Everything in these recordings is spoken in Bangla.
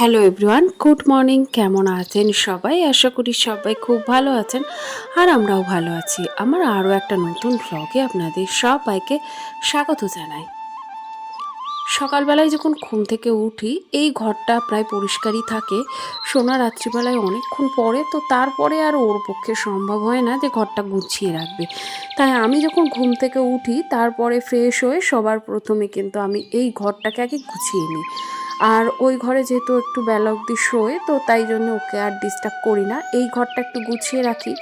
হ্যালো এভরিওয়ান গুড মর্নিং কেমন আছেন সবাই? আশা করি সবাই খুব ভালো আছেন আর আমরাও ভালো আছি। আমার আরও একটা নতুন ব্লগে আপনাদের সবাইকে স্বাগত জানাই। সকালবেলায় যখন ঘুম থেকে উঠি, এই ঘরটা প্রায় পরিষ্কারই থাকে। সোনা রাত্রিবেলায় অনেকক্ষণ পরে, তো তারপরে আর ওর পক্ষে সম্ভব হয় না যে ঘরটা গুছিয়ে রাখবে। তাই আমি যখন ঘুম থেকে উঠি, তারপরে ফ্রেশ হয়ে সবার প্রথমে কিন্তু আমি এই ঘরটাকে আগে গুছিয়ে নিই। আর ওই ঘরে যেহেতু একটু বেলা অবধি শোয়, তো তাই জন্য ওকে আর ডিস্টার্ব করি না। এই ঘরটা একটু গুছিয়ে রাখি।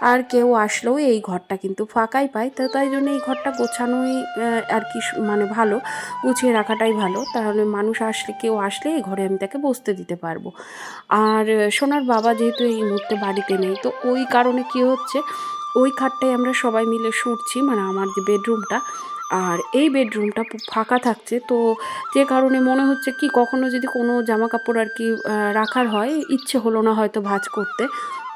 আর কেউ আসলেও এই ঘরটা কিন্তু ফাঁকাই পায়। তো তাই জন্য এই ঘরটা গোছানোই আর কি মানে ভালো। গুছিয়ে রাখাটাই ভালো। তাহলে মানুষ আসলে, কেউ আসলে এই ঘরে আমি তাকে বসতে দিতে পারব। আর সোনার বাবা যেহেতু এই মুহূর্তে বাড়িতে নেই, তো ওই কারণে কি হচ্ছে, ওই খাটটায় আমরা সবাই মিলে শুটছি মানে আমার যে বেডরুমটা আর এই বেডরুমটা ফাঁকা থাকছে। তো যে কারণে মনে হচ্ছে কি, কখনো যদি কোনো জামা কাপড় আর কি রাখার হয়, ইচ্ছে হলো না হয়তো ভাঁজ করতে।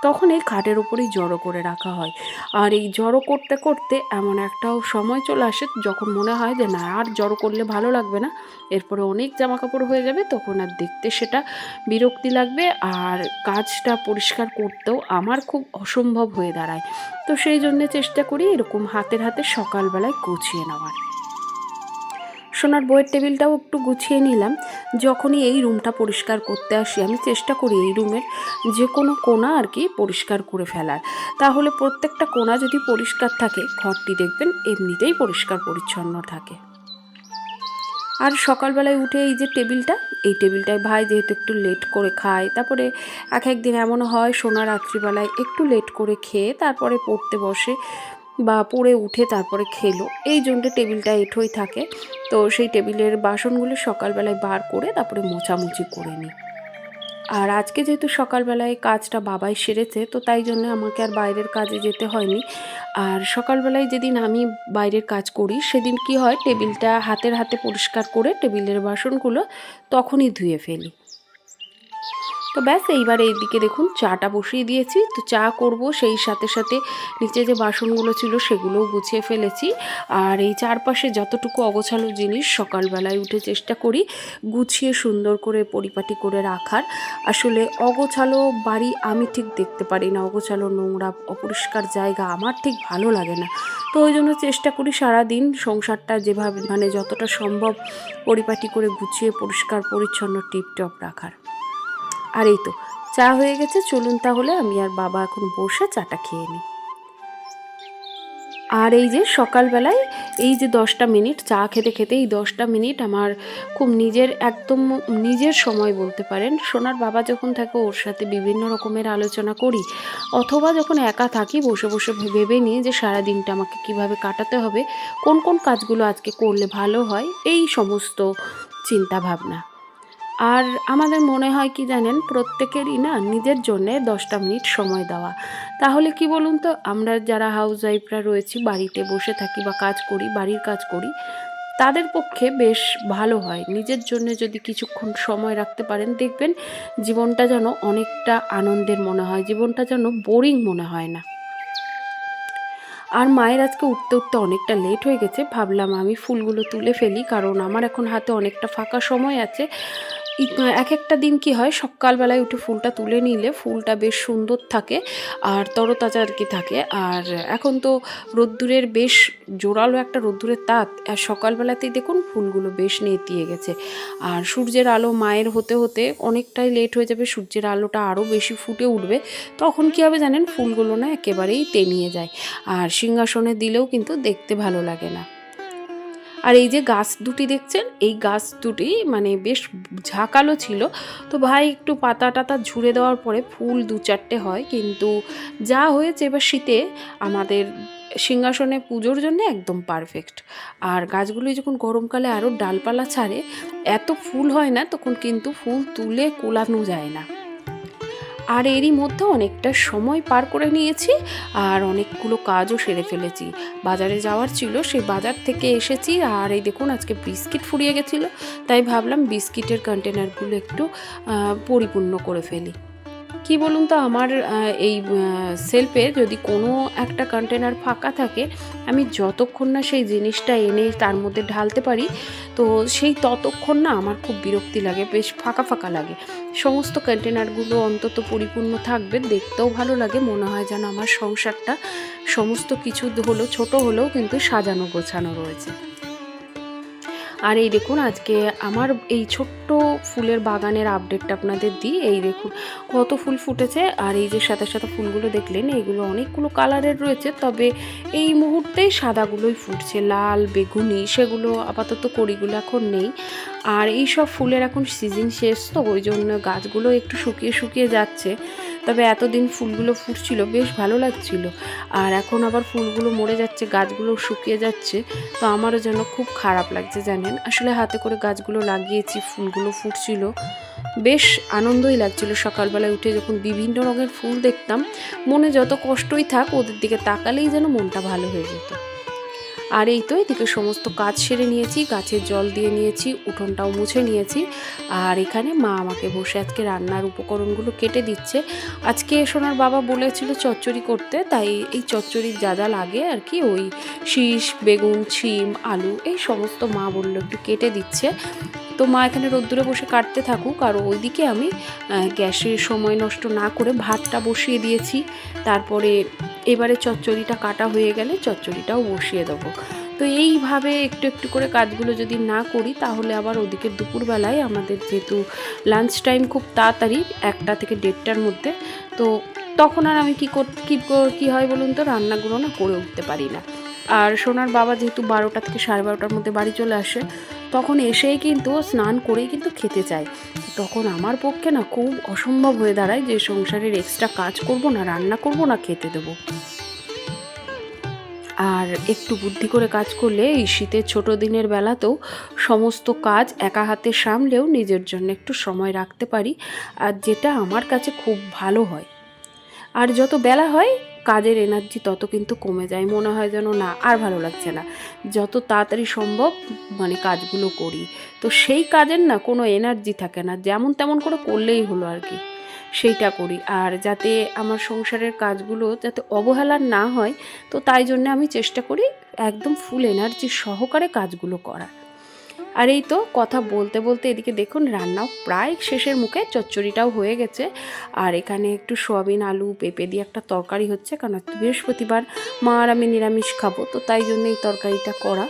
তখন এই খাটের উপরেই জড়ো করে রাখা হয়। আর এই জড়ো করতে করতে এমন একটাও সময় চলে আসে যখন মনে হয় যে, না, আর জড়ো করলে ভালো লাগবে না। এরপরে অনেক জামা কাপড় হয়ে যাবে, তখন আর দেখতে সেটা বিরক্তি লাগবে আর কাজটা পরিষ্কার করতেও আমার খুব অসম্ভব হয়ে দাঁড়ায়। তো সেই জন্যে চেষ্টা করি এরকম হাতের হাতে সকালবেলায় গুছিয়ে নেওয়ার। সোনার বইয়ের টেবিলটাও একটু গুছিয়ে নিলাম। যখনই এই রুমটা পরিষ্কার করতে আসি, আমি চেষ্টা করি এই রুমের যে কোনো কোণা আর কি পরিষ্কার করে ফেলার। তাহলে প্রত্যেকটা কোণা যদি পরিষ্কার থাকে, ঘরটি দেখবেন এমনিতেই পরিষ্কার পরিচ্ছন্ন থাকে। আর সকালবেলায় উঠে এই যে টেবিলটা, এই টেবিলটায় ভাই যেহেতু একটু লেট করে খায়, তারপরে এক একদিন এমনও হয় সোনা রাত্রিবেলায় একটু লেট করে খেয়ে তারপরে পড়তে বসে। বা পড়ে উঠে তারপরে খেলো। এই জন্য টেবিলটা এঠোই থাকে। তো সেই টেবিলের বাসনগুলো সকালবেলায় বার করে তারপরে মোছামুছি করে নিই। আর আজকে যেহেতু সকালবেলায় কাজটা বাবাই সেরেছে, তো তাই জন্য আমাকে আর বাইরের কাজে যেতে হয়নি। আর সকালবেলায় যেদিন আমি বাইরের কাজ করি, সেদিন কি হয়, টেবিলটা হাতের হাতে পরিষ্কার করে টেবিলের বাসনগুলো তখনই ধুয়ে ফেলি। তো ব্যাস, এইবার এইদিকে দেখুন, চাটা বসিয়ে দিয়েছি। তো চা করব, সেই সাথে সাথে নিচে যে বাসনগুলো ছিল সেগুলোও গুছিয়ে ফেলেছি। আর এই চারপাশে যতটুকু অগোছালো জিনিস সকালবেলায় উঠে চেষ্টা করি গুছিয়ে সুন্দর করে পরিপাটি করে রাখার। আসলে অগোছালো বাড়ি আমি ঠিক দেখতে পারি না। অগোছালো নোংরা, অপরিষ্কার জায়গা আমার ঠিক ভালো লাগে না। তো ওই জন্য চেষ্টা করি সারাদিন সংসারটা যেভাবে মানে যতটা সম্ভব পরিপাটি করে গুছিয়ে পরিষ্কার, পরিচ্ছন্ন, টিপটপ রাখার। আর এই তো, চা হয়ে গেছে, চলুন তাহলে আমি আর বাবা এখন বসে চাটা খেয়ে নিই। আর এই যে সকালবেলায়, এই যে দশটা মিনিট, চা খেতে খেতে এই দশটা মিনিট আমার খুব নিজের একদম নিজের সময় বলতে পারেন। সোনার বাবা যখন থাকে, ওর সাথে বিভিন্ন রকমের আলোচনা করি, অথবা যখন একা থাকি, বসে বসে ভেবে নিই যে সারা দিনটা আমাকে কীভাবে কাটাতে হবে, কোন কোন কাজগুলো আজকে করলে ভালো হয়, এই সমস্ত চিন্তা ভাবনা আর আমাদের মনে হয় কি জানেন, প্রত্যেকেরই না নিজের জন্যে দশটা মিনিট সময় দেওয়া। তাহলে কি বলুন তো, আমরা যারা হাউস ওয়াইফরা রয়েছি, বাড়িতে বসে থাকি বা কাজ করি, বাড়ির কাজ করি, তাদের পক্ষে বেশ ভালো হয়। নিজের জন্য যদি কিছুক্ষণ সময় রাখতে পারেন, দেখবেন জীবনটা যেন অনেকটা আনন্দের মনে হয়, জীবনটা যেন বোরিং মনে হয় না। আর মায়ের আজকে উঠতে উঠতে অনেকটা লেট হয়ে গেছে, ভাবলাম আমি ফুলগুলো তুলে ফেলি, কারণ আমার এখন হাতে অনেকটা ফাঁকা সময় আছে। এক একটা দিন কি হয়, সকালবেলায় উঠে ফুলটা তুলে নিলে ফুলটা বেশ সুন্দর থাকে আর তরতাজা আর কি থাকে। আর এখন তো রোদ্দুরের বেশ জোরালো একটা রোদ্দুরের তাপ, আর সকালবেলাতেই দেখুন ফুলগুলো বেশ নেতিয়ে গেছে। আর সূর্যের আলো মায়ের হতে হতে অনেকটাই লেট হয়ে যাবে, সূর্যের আলোটা আরও বেশি ফুটে উঠবে, তখন কী হবে জানেন? ফুলগুলো না একেবারেই তেনিয়ে যায়। আর সিংহাসনে দিলেও কিন্তু দেখতে ভালো লাগে না। আর এই যে গাছ দুটি দেখছেন, এই গাছ দুটি মানে বেশ ঝাঁকালো ছিল। তো ভাই একটু পাতা টাতা ঝুড়ে দেওয়ার পরে ফুল দু চারটে হয়, কিন্তু যা হয়েছে এবার শীতে আমাদের সিংহাসনে পুজোর জন্য একদম পারফেক্ট আর গাছগুলি যখন গরমকালে আরও ডালপালা ছাড়ে, এত ফুল হয় না তখন কিন্তু ফুল তুলে কোলানো যায় না। আর এরই মধ্যে অনেকটা সময় পার করে নিয়েছি আর অনেকগুলো কাজও সেরে ফেলেছি। বাজারে যাওয়ার ছিল, সে বাজার থেকে এসেছি আর এই দেখুন আজকে বিস্কিট ফুরিয়ে গেছিল, তাই ভাবলাম বিস্কিটের কন্টেনারগুলো একটু পরিপূর্ণ করে ফেলি। কি বলুন তো, আমার এই সেলফে যদি কোনো একটা কন্টেনার ফাঁকা থাকে, আমি যতক্ষণ না সেই জিনিসটা এনে তার মধ্যে ঢালতে পারি, তো সেই ততক্ষণ না আমার খুব বিরক্তি লাগে, বেশ ফাঁকা ফাঁকা লাগে। সমস্ত কন্টেনারগুলো অন্তত পরিপূর্ণ থাকবে, দেখতেও ভালো লাগে, মনে হয় যেন আমার সংসারটা সমস্ত কিছু হলো, ছোট হলেও কিন্তু সাজানো গোছানো রয়েছে। আর এই দেখুন, আজকে আমার এই ছোট্ট ফুলের বাগানের আপডেটটা আপনাদের দিই। এই দেখুন, কত ফুল ফুটেছে। আর এই যে সাদা সাদা ফুলগুলো দেখলেন এইগুলো অনেকগুলো কালারের রয়েছে। তবে এই মুহূর্তেই সাদাগুলোই ফুটছে। লাল, বেগুনি, সেগুলো আপাতত কড়িগুলো এখন নেই। আর এই সব ফুলের এখন সিজন শেষ, তো ওই জন্য গাছগুলো একটু শুকিয়ে শুকিয়ে যাচ্ছে। তবে এতদিন ফুলগুলো ফুটছিল, বেশ ভালো লাগছিল। আর এখন আবার ফুলগুলো মরে যাচ্ছে, গাছগুলো শুকিয়ে যাচ্ছে, তো আমারও যেন খুব খারাপ লাগছে, জানেন? আসলে হাতে করে গাছগুলো লাগিয়েছি, ফুলগুলো ফুটছিল। বেশ আনন্দই লাগছিল। সকালবেলায় উঠে যখন বিভিন্ন রঙের ফুল দেখতাম, মনে যত কষ্টই থাক, ওদের দিকে তাকালেই যেন মনটা ভালো হয়ে যেত। আর এই তো এদিকে সমস্ত কাজ সেরে নিয়েছি, গাছের জল দিয়ে নিয়েছি, উঠোনটাও মুছে নিয়েছি। আর এখানে মা আমাকে বসে আজকে রান্নার উপকরণগুলো কেটে দিচ্ছে। আজকে সোনার বাবা বলেছিল চচ্চড়ি করতে, তাই এই চচ্চড়ির যা যা লাগে আর কি, ওই শীষ, বেগুন ছিম আলু, এই সমস্ত মা বলল একটু কেটে দিচ্ছে। তো মা এখানে রোদ্দুরে বসে কাটতে থাকুক, আর ওইদিকে আমি গ্যাসের সময় নষ্ট না করে ভাতটা বসিয়ে দিয়েছি। তারপরে এবারে চচ্চড়িটা কাটা হয়ে গেলে চচ্চড়িটাও বসিয়ে দেবো। তো এইভাবে একটু একটু করে কাজগুলো যদি না করি, তাহলে আবার ওদিকে দুপুরবেলায় আমাদের যেহেতু লাঞ্চ টাইম খুব তাড়াতাড়ি, একটা থেকে দেড়টার মধ্যে, তো তখন আর আমি কী কর কী হয় বলুন তো? রান্নাগুলো না করে উঠতে পারি না। আর সোনার বাবা যেহেতু বারোটা থেকে সাড়ে বারোটার মধ্যে বাড়ি চলে আসে, তখন এসেই কিন্তু স্নান করেই কিন্তু খেতে চায়। তখন আমার পক্ষে না খুব অসম্ভব হয়ে দাঁড়ায় যে সংসারের এক্সট্রা কাজ করব না, রান্না করব না, খেতে দেবো। আর একটু বুদ্ধি করে কাজ করলে এই শীতের ছোটো দিনের বেলাতেও সমস্ত কাজ একা হাতে সামলেও নিজের জন্য একটু সময় রাখতে পারি, আর যেটা আমার কাছে খুব ভালো হয়। আর যত বেলা হয় কাজের এনার্জি তত কিন্তু কমে যায়। মনে হয় যেন না, আর ভালো লাগছে না। যত তাড়াতাড়ি সম্ভব মানে কাজগুলো করি। তো সেই কাজের না কোনো এনার্জি থাকে না। যেমন তেমন করে করলেই হলো আর কি। সেইটা করি। আর যাতে আমার সংসারের কাজগুলো যাতে অবহেলার না হয়, তো তাই জন্য আমি চেষ্টা করি একদম ফুল এনার্জি সহকারে কাজগুলো করার। আর এই তো কথা বলতে বলতে এদিকে দেখুন রান্নাও প্রায় শেষের মুখে, চচ্চড়িটাও হয়ে গেছে। আর এখানে একটু সোয়াবিন, আলু, পেঁপে দিয়ে একটা তরকারি হচ্ছে, কারণ বৃহস্পতিবার, মা আর আমি নিরামিষ খাব, তো তাই জন্য এই তরকারিটা করা।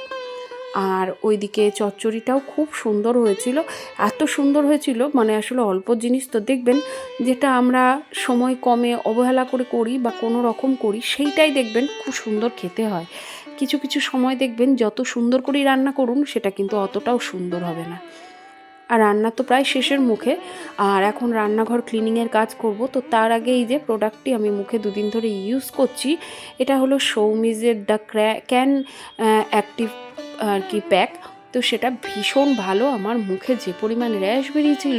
আর ওইদিকে চচ্চড়িটাও খুব সুন্দর হয়েছিল। এত সুন্দর হয়েছিল মানে আসলে অল্প জিনিস তো দেখবেন, যেটা আমরা সময় কমে অবহেলা করে করি বা কোনো রকম করি, সেইটাই দেখবেন খুব সুন্দর খেতে হয়। কিছু কিছু সময় দেখবেন যত সুন্দর করেই রান্না করুন, সেটা কিন্তু অতটাও সুন্দর হবে না। আর রান্না তো প্রায় শেষের মুখে। আর এখন রান্নাঘর ক্লিনিংয়ের কাজ করব, তো তার আগে এই যে প্রোডাক্টটি আমি মুখে দুদিন ধরে ইউজ করছি, এটা হলো সৌমিজের দ্য ক্র্যা ক্যান অ্যাক্টিভ আর কি প্যাক তো সেটা ভীষণ ভালো, আমার মুখে যে পরিমাণ র্যাশ বেরিয়েছিল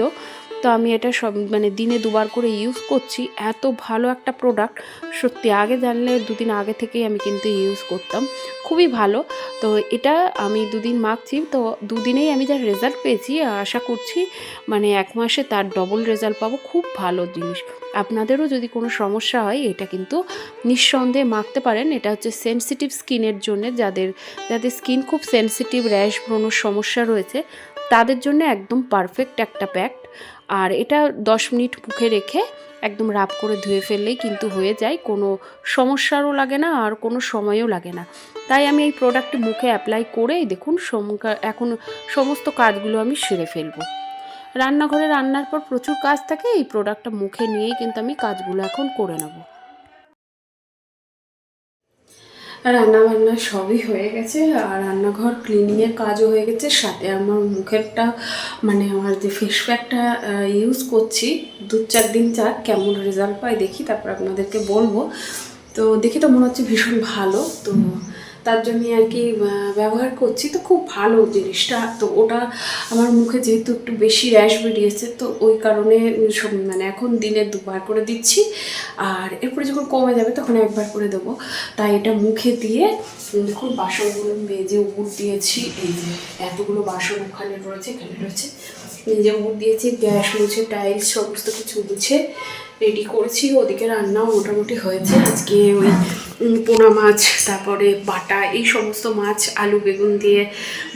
তো আমি এটা সব মানে দিনে দুবার করে ইউজ করছি। এত ভালো একটা প্রোডাক্ট সত্যি আগে জানলে দুদিন আগে থেকেই আমি কিন্তু ইউজ করতাম। খুবই ভালো। তো এটা আমি দুদিন মাখছি। তো দুদিনেই আমি যা রেজাল্ট পেয়েছি, আশা করছি মানে এক মাসে তার ডবল রেজাল্ট পাবো। খুব ভালো জিনিস। আপনাদেরও যদি কোনো সমস্যা হয়, এটা কিন্তু নিঃসন্দেহে মাখতে পারেন। এটা হচ্ছে সেনসিটিভ স্কিনের জন্য। যাদের যাদের স্কিন খুব সেনসিটিভ র্যাশ ব্রণর সমস্যা রয়েছে তাদের জন্য একদম পারফেক্ট একটা প্যাক আর এটা দশ মিনিট মুখে রেখে একদম রাব করে ধুয়ে ফেললেই কিন্তু হয়ে যায়, কোনো সমস্যারও লাগে না আর কোনো সময়ও লাগে না। তাই আমি এই প্রোডাক্টটি মুখে অ্যাপ্লাই করেই দেখুন এখন সমস্ত কাজগুলো আমি সেরে ফেলব। রান্নাঘরে রান্নার পর প্রচুর কাজ থাকে, এই প্রোডাক্টটা মুখে নিয়েই কিন্তু আমি কাজগুলো এখন করে নেব। রান্না বান্না সবই হয়ে গেছে, আর রান্নাঘর ক্লিনিংয়ের কাজও হয়ে গেছে, সাথে আমার মুখেরটা মানে আমার যে ফেস প্যাকটা ইউজ করছি, দু চার দিন যাক কেমন রেজাল্ট পাই, দেখি, তারপর আপনাদেরকে বলব। তো দেখি তো মনে হচ্ছে ভীষণ ভালো, তো তার জন্য আর কি ব্যবহার করছি। তো খুব ভালো জিনিসটা। তো ওটা আমার মুখে যেহেতু একটু বেশি র্যাশ বেরিয়েছে, তো ওই কারণে মানে এখন দিনে দুবার করে দিচ্ছি। আর এরপরে যখন কমে যাবে তখন একবার করে দেবো। তাই এটা মুখে দিয়ে দেখুন বাসনগুলো মেজে উপর দিয়েছি। এই যে এতগুলো বাসন ওখানে রয়েছে, এখানে রয়েছে। নিজে উপর দিয়েছি, গ্যাস মুছে টাইলস সমস্ত কিছু মুছে রেডি করেছি। ওদিকে রান্নাও মোটামুটি হয়েছে। আজকে ওই পোনা মাছ তারপরে বাটা এই সমস্ত মাছ আলু বেগুন দিয়ে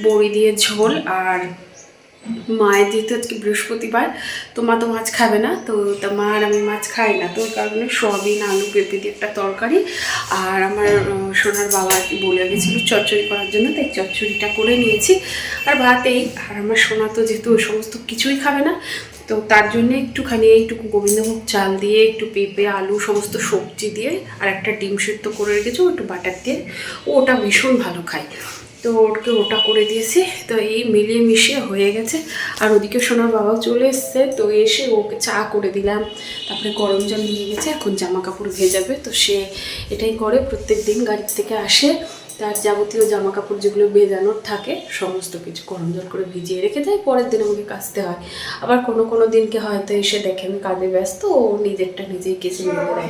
বড়ি দিয়ে ঝোল আর মায়ের যেহেতু আজকে বৃহস্পতিবার, তো মা তো মাছ খাবে না, তো তা মা আর আমি মাছ খাই না। তো ওই কারণে সয়াবিন, আলু, পেঁপে দিয়ে একটা তরকারি আর আমার সোনার বাবা বলে গেছিল চচ্চড়ি করার জন্য, তাই চচ্চড়িটা করে নিয়েছি। আর ভাত এই আর আমার সোনা তো যেহেতু ওই সমস্ত কিছুই খাবে না, তো তার জন্য একটুখানি এইটুকু গোবিন্দভোগ চাল দিয়ে, একটু পেঁপে, আলু, সমস্ত সবজি দিয়ে, আর একটা ডিম সেদ্ধ করে রেখেছি, একটু বাটার দিয়ে। ওটা ভীষণ ভালো খায়। তো ওকে ওটা করে দিয়েছি। তো এই মিলিয়ে মিশিয়ে হয়ে গেছে। আর ওদিকে সোনার বাবাও চলে এসছে। তো এসে ওকে চা করে দিলাম। তারপরে গরম জল নিয়ে গেছে। এখন জামা কাপড় ভেজাবে। তো সে এটাই করে। প্রত্যেক দিন গাড়ি থেকে আসে। তার যাবতীয় জামা কাপড় যেগুলো ভেজানোর থাকে, সমস্ত কিছু গরম জল করে ভিজিয়ে রেখে দেয়। পরের দিন আমাকে কাচতে হয়। আবার কোনো কোনো দিনকে হয়তো এসে দেখে আমি কাজে ব্যস্ত। ও নিজেরটা নিজেই কেসে মেলে দেয়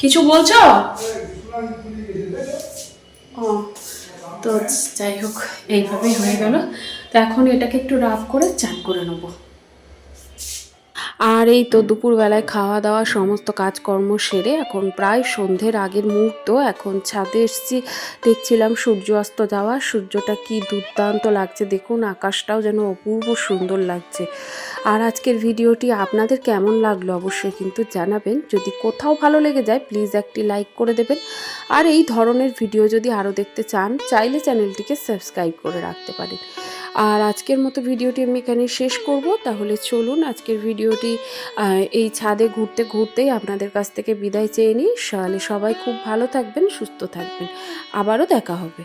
কিছু বলছো? ও, তো যাই হোক এইভাবেই হয়ে গেল। তো এখন এটাকে একটু রাফ করে চান করে নেব। আর এই তো দুপুরবেলায় খাওয়া দাওয়া, সমস্ত কাজকর্ম সেরে এখন প্রায় সন্ধ্যের আগের মুহূর্ত। এখন ছাদে এসেছি, দেখছিলাম সূর্য অস্ত যাওয়া। সূর্যটা কি দুর্দান্ত লাগছে। দেখুন, আকাশটাও যেন অপূর্ব সুন্দর লাগছে। আর আজকের ভিডিওটি আপনাদের কেমন লাগল অবশ্যই কিন্তু জানাবেন। যদি কোথাও ভালো লেগে যায় প্লিজ একটি লাইক করে দেবেন। আর এই ধরনের ভিডিও যদি আরও দেখতে চান, চাইলে চ্যানেলটিকে সাবস্ক্রাইব করে রাখতে পারেন। আর আজকের মতো ভিডিওটি আমি এখানে শেষ করব। তাহলে চলুন আজকের ভিডিওটি এই ছাদে ঘুরতে ঘুরতেই আপনাদের কাছ থেকে বিদায় চেয়ে নিই। তাহলে সবাই খুব ভালো থাকবেন, সুস্থ থাকবেন। আবারও দেখা হবে।